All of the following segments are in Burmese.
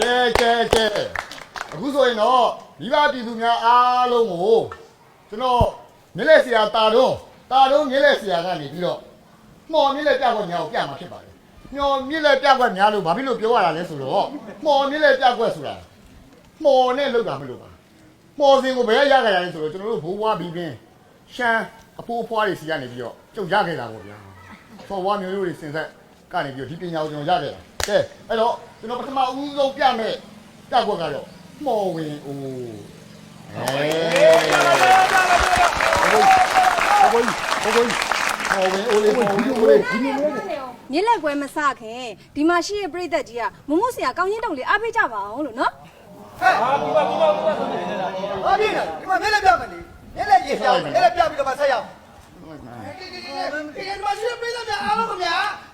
ကဲကဲကဲအခုဆိုရင်တော့မိဘပြည်သူများအားလုံးကိုကျွန်တော်မြစ်လက်ဆရာတာတော့တာတော့မြစ်လက်ဆရာကနေပြီးတော့မှော်မြစ်လက်ပြကွက်များကိုပြမှာဖြစ်ပါတယ်မျော်မြစ်လက်ပြကွက်များလို့ဘာဖြစ်လို့ပြောရတာလဲဆိုတော့မှော်မြစ်လက်ပြကွက်ဆိုတာမှော်နဲ့လောက်တာမလို့ပါမှော်စင်ကိုဘယ်ရရကြရလဲဆိုတော့ကျွန်တော်တို့ဘိုးဘွားပြီးပြင်းရှမ်းအဖိုးအဖွားတွေစီကနေပြီးတော့ကြုတ်ရခဲ့တာပေါ့ဗျာဆော်ဝါမျိုးရိုးတွေစင်ဆက်ကနေပြီးတော့ဒီပညာကိုကျွန်တော်ရခဲ့တာ ကဲအဲ့တော့ကျွန်တော်ပထမဦးဆုံးပြမယ်ပြကွက်ကတော့မှော်ဝင်အိုးအဲဘိုးဘိုးဘိုးမှော်ဝင်အိုးလေးမှော်ဝင်အိုးလေးဒီနေ့လေးမြစ်လက်ကွဲမစခင်ဒီမှာရှိတဲ့ပြိသက်ကြီးကမမို့ဆရာကောင်းချင်းတုံလေးအားပေးကြပါအောင်လို့နော်ဟာပြပါပြပါပြပါဆိုနေနေတာဟာပြနေတာဒီမှာမျက်လက်ပြမယ်လေမျက်လက်ရေးပြမျက်လက်ပြပြီးတော့မှဆက်ရအောင်ဒီဒီဒီဒီဒီမှာရှိတဲ့ပြည်သားများအားလုံးခင်ဗျာကျွန်တော်တို့ရဲ့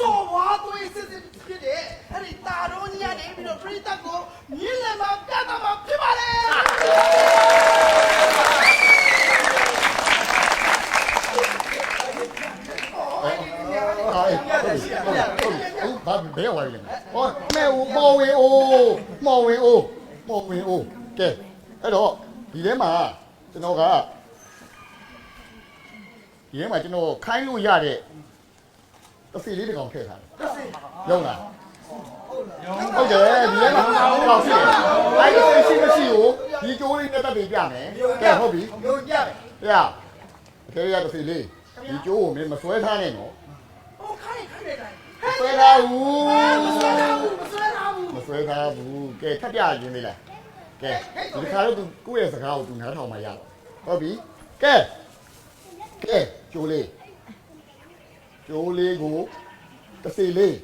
စော်ဘွားသွေးစစ်စစ်ဖြစ်တဲ့အဲ့ဒီတာတော်ကြီးကနေပြီးတော့ပြည်သားကိုမြင်းလက်မှာပြတာမှာဖြစ်ပါလေအာဟုတ်ပြီဟုတ်ဘာဘယ်ဝါရလဲဟောမဲဦးမော်ဝင်အိုးမော်ဝင်အိုးမော်ဝင်အိုးကဲအဲ့တော့ဒီထဲမှာကျွန်တော်ကဒီထဲမှာကျွန်တော်ခိုင်းလို့ရတဲ့ တစ်စီလေးတစ်ကောင်ထည့်ထားတယ်ရုံလားဟုတ်တယ်ဒီထဲမှာတော့ရှိတယ်အဲ့ဒီရှိမရှိကိုဒီကျိုးလေးနဲ့တက်ပြီးပြမယ်ကဲဟုတ်ပြီယုံကြတယ်ပြအခဲရတစ်စီလေးဒီကျိုးကိုမင်းမဆွဲထားနဲ့နော်ဟိုခိုင်းခိုင်းတယ်တိုင်းဆွဲထားဘူးမဆွဲထားဘူးမဆွဲထားဘူးမဆွဲထားဘူးကဲထပ်ပြရင်းလေးလားကဲဒီခါတော့သူကိုယ့်ရဲ့စကားကိုသူနားထောင်မှရတော့ဟုတ်ပြီကဲကဲကျိုးလေး ကျိုးလေးကိုတစ်စီလေး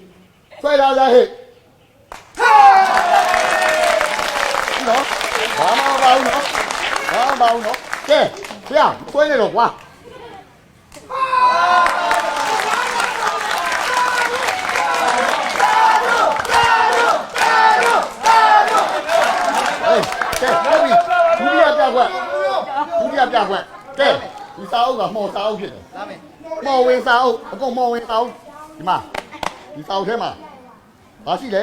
ဆွဲထားလားဟဲ့နော်ဘာမှမပါဘူးနော်ဘာမှမပါဘူးနော်ကဲဆရာဆွဲနေတော့ကွာဟေးကဲဟုတ်ပြီဒုတိယပြကွက်ဒုတိယပြကွက်ကဲဒီစာအုပ်ကမှော်စာအုပ်ဖြစ်တယ်လာမယ် မော်ဝင်စာအုပ်အကုန်မော်ဝင်စာအုပ်ဒီမှာဒီစာအုပ်ထဲမှာဘာရှိလဲ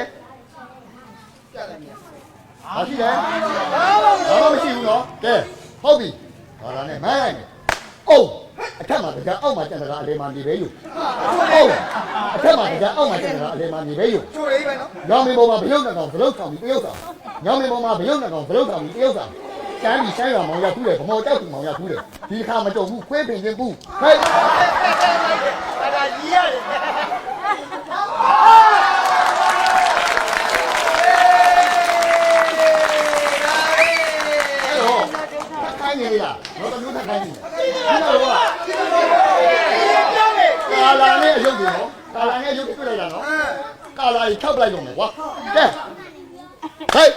ပြတယ်မြန်ဘာရှိလဲဘာမှမရှိဘူးနော်ကဲဟုတ်ပြီဒါလာနဲ့မိုင်းလိုက်မယ်အုံးအထက်မှာတရားအောက်မှာကျန်တာအလေမှာနေပဲယူအုံးအထက်မှာတရားအောက်မှာကျန်တာအလေမှာနေပဲယူချိုးလေးပဲနော်ညောင်မင်းပေါ်မှာဘရုတ်နှကောင်ဘရုတ်ဆောင်ပြီးတရုတ်ဆောင်ညောင်မင်းပေါ်မှာဘရုတ်နှကောင်ဘရုတ်ဆောင်ပြီးတရုတ်ဆောင် ကျမ်းပြီးဆိုင်ရွာမောင်ရောက်ထူးတယ်ဗမော်ကြောက်သူမောင်ရောက်ထူးတယ်ဒီခါမကြုံဘူးခွေးပင်ချင်းပူဟဲ့အဲ့ဒါကြီးရတယ်အဲ့တော့ခိုင်းနေရတော့တမျိုးထခိုင်းနေဒီတော့ကာလာနဲ့အယုတ်တွေနော်ကာလာနဲ့အယုတ်တွေတွေ့လိုက်တာနော်ကာလာကြီးထောက်ပလိုက်တော့မယ်ကွာကဲဟဲ့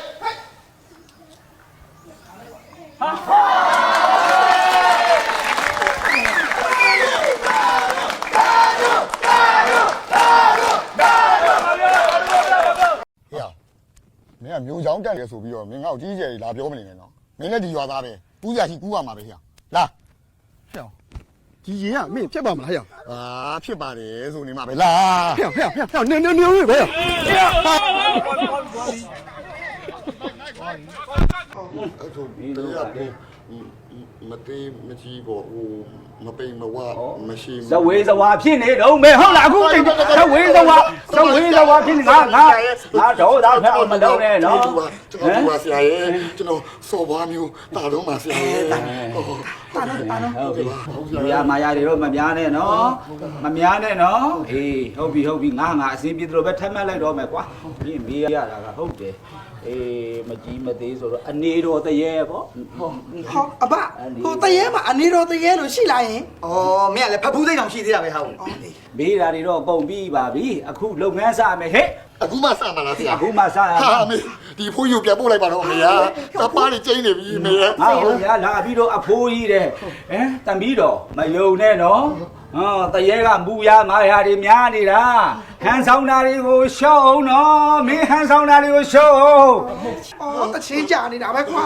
ဟေ့မင်းကမျိုးချောင်းတက်တယ်ဆိုပြီးတော့မင်းငါ့ကိုကြီးကျယ်ကြီးလာပြောမနေနဲ့နော်မင်းလည်းဒီရွာသားပဲကူးရရှိကူးရမှာပဲဟေ့လာဟဲ့ဒီရင်ကမင်းဖြတ်ပါမလားဟဲ့အာဖြစ်ပါတယ်ဆိုနေမှာပဲလာဟဲ့ဟဲ့ဟဲ့ဟဲ့နင်းနင်းနင်းပဲဟဲ့ အဲ့ဆိုတရားကိုမတေးမကြီးပေါ့ဟိုမပိန်မဝမရှိဇဝေဇဝါဖြစ်နေတော့မဲဟုတ်လားအခုတိတ်ဇဝေဇဝါဇဝေဇဝါဖြစ်နေငါငါငါတော့တော့ဖက်မလုံးနဲ့နော်ကျွန်တော်ဒီပါဆရာရဲ့ကျွန်တော်စော်ဘွားမျိုးတာတော့ပါဆရာရဲ့တာတော့တာတော့တာတော့ဟုတ်ပြီဟုတ်ပြီလူရမာယာတွေတော့မများနဲ့နော်မများနဲ့နော်အေးဟုတ်ပြီဟုတ်ပြီငါငါအစင်းပြေတယ်လို့ပဲထမ်းမှတ်လိုက်တော့မယ်ကွာပြင်းမေးရတာကဟုတ်တယ် အေးမကြီးမသေးဆိုတော့အနေတော်တရေပေါ့ဟောအဘဟိုတရေမှာအနေတော်တရေလို့ရှိလာရင်ဩမင်းကလည်းဖတ်ဖူးစိတ်တောင်ရှိသေးတာပဲဟာဦးမေးတာတွေတော့ကုန်ပြီပါပြီအခုလုပ်ငန်းစမယ်ဟဲ့အခုမှစမှာလားဆရာအခုမှစရဟာမေဒီဖိုးယူပြန်ပို့လိုက်ပါတော့မေယာတပားတွေကျင်းနေပြီမေယာဟာဟုတ်ရလာပြီးတော့အဖိုးကြီးတဲ့ဟမ်တံပြီးတော့မယုံနဲ့နော် ဟောတရေကမူရမာယာတွေများနေတာဟန်ဆောင်တာတွေကိုရှော့အောင်နော်မင်းဟန်ဆောင်တာတွေကိုရှော့အောင် အော်တချင်းကြနေတာပဲကွာ